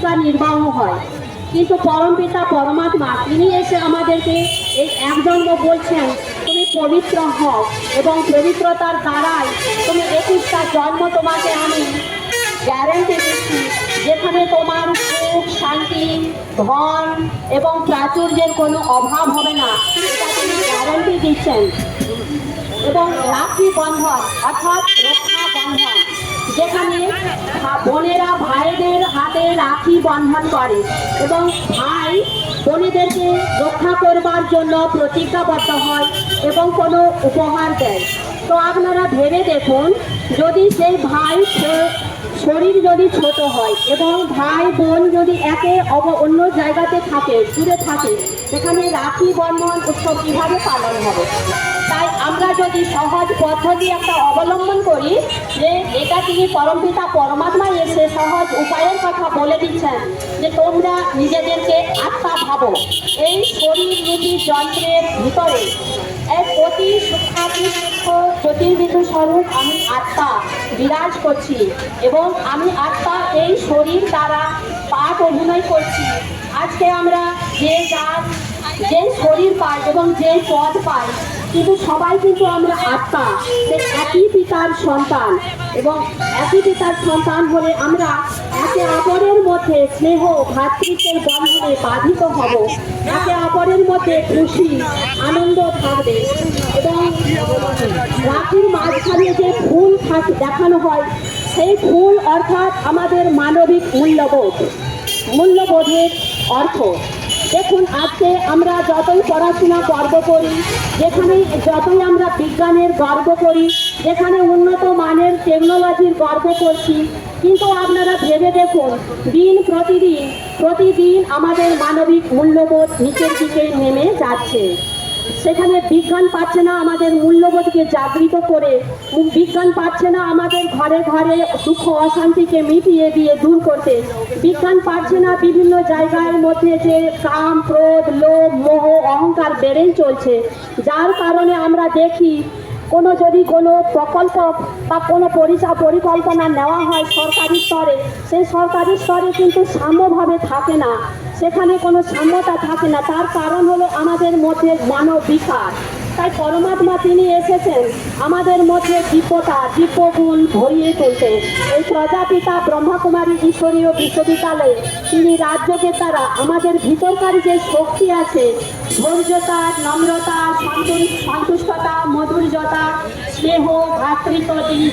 জীবিকা নির্বাহ হয়। কিন্তু পরমপিতা পরমাত্মা, তিনি এসে আমাদেরকে এই এক জন্ম বলছেন, তুমি পবিত্র হও এবং পবিত্রতার দ্বারাই তুমি একুশটা জন্ম তোমাকে আমি গ্যারেন্টি দিচ্ছি, যেখানে তোমার সুখ, শান্তি, ধন এবং প্রাচুর্যের কোনো অভাব হবে না। এটা তিনি গ্যারেন্টি দিচ্ছেন। এবং রাখি বন্ধন অর্থাৎ যেখানে বোনেরা ভাইদের হাতে রাখি বন্ধন করে এবং ভাই বোনেদেরকে রক্ষা করবার জন্য প্রতিজ্ঞাবদ্ধ হয় এবং কোনো উপহার দেয়। তো আপনারা ভেবে দেখুন, যদি সেই ভাই শরীর যদি ছোট হয় এবং ভাই বোন যদি একে অব- অন্য জায়গাতে থাকে, দূরে থাকে, সেখানে রাখি বন্ধন উৎসব কীভাবে পালন হবে? তাই আমরা যদি সহজ পদ্ধতি একটা অবলম্বন করি যে এটা তিনি পরমপিতা পরমাত্মা এসে সহজ উপায়ের কথা বলে দিচ্ছেন যে তোমরা নিজেদেরকে আত্মা ভাবো। এই শরীর নীতি যন্ত্রের ভিতরে অতি সূক্ষ্মাতি সূক্ষ্ম স্বরূপ আমি আত্মা বিরাজ করছি এবং আমি আত্মা এই শরীর দ্বারা পাঠ অভিনয় করছি। আজকে আমরা যে যার, যে শরীর পাই এবং যে পদ পাই কিন্তু সবাই কিন্তু আমরা আত্মা একই পিতার সন্তান। এবং একই পিতার সন্তান হলে আমরা একে অপরের মধ্যে স্নেহ ভ্রাতৃত্বের বন্ধনে বাধিত হব। একে অপরের মধ্যে খুশি, আনন্দ থাকবে এবং রাখির মাঝখানে যে ফুল দেখানো হয়, সেই ফুল অর্থাৎ আমাদের মানবিক মূল্যবোধ। মূল্যবোধের অর্থ। দেখুন, আজকে আমরা যতই পড়াশোনা গর্ব করি, যেখানে যতই আমরা বিজ্ঞানের গর্ব করি, যেখানে উন্নত মানের টেকনোলজির গর্ব করছি, কিন্তু আপনারা ভেবে দেখুন, দিন প্রতিদিন প্রতিদিন আমাদের মানবিক মূল্যবোধ নিচের দিকে নেমে যাচ্ছে। সেখানে বিজ্ঞান পাচ্ছে না আমাদের মূল্যবোধকে জাগৃত করে। বিজ্ঞান পাচ্ছে না আমাদের ঘরে ঘরে দুঃখ অশান্তিকে মিটিয়ে দিয়ে দূর করতে। বিজ্ঞান পাচ্ছে না বিভিন্ন জায়গার মধ্যে যে কাম, ক্রোধ, লোভ, মোহ, অহংকার বেড়েই চলছে। যার কারণে আমরা দেখি কোনো যদি কোনো প্রকল্প বা কোনো পরিকল্পনা নেওয়া হয় সরকারি স্তরে, সেই সরকারি স্তরে কিন্তু সাম্যভাবে থাকে না। সেখানে কোনো সাম্যতা থাকে না। তার কারণ হলো আমাদের মধ্যে মানব বিকাশ। তাই পরমাত্মা তিনি এসেছেন আমাদের মধ্যে দিব্যতা দিব্যগুণ ভরিয়ে তুলতে। এই প্রজাপিতা ব্রহ্মকুমারী ঈশ্বরীয় বিশ্ববিদ্যালয়ে তিনি রাজ্যকে তারা আমাদের ভিতরকার যে শক্তি আছে ধৈর্যতা নম্রতা সন্তুষ্ট- সন্তুষ্টতা মধুর্যতা স্নেহ ভ্রাতৃত্ব তিনি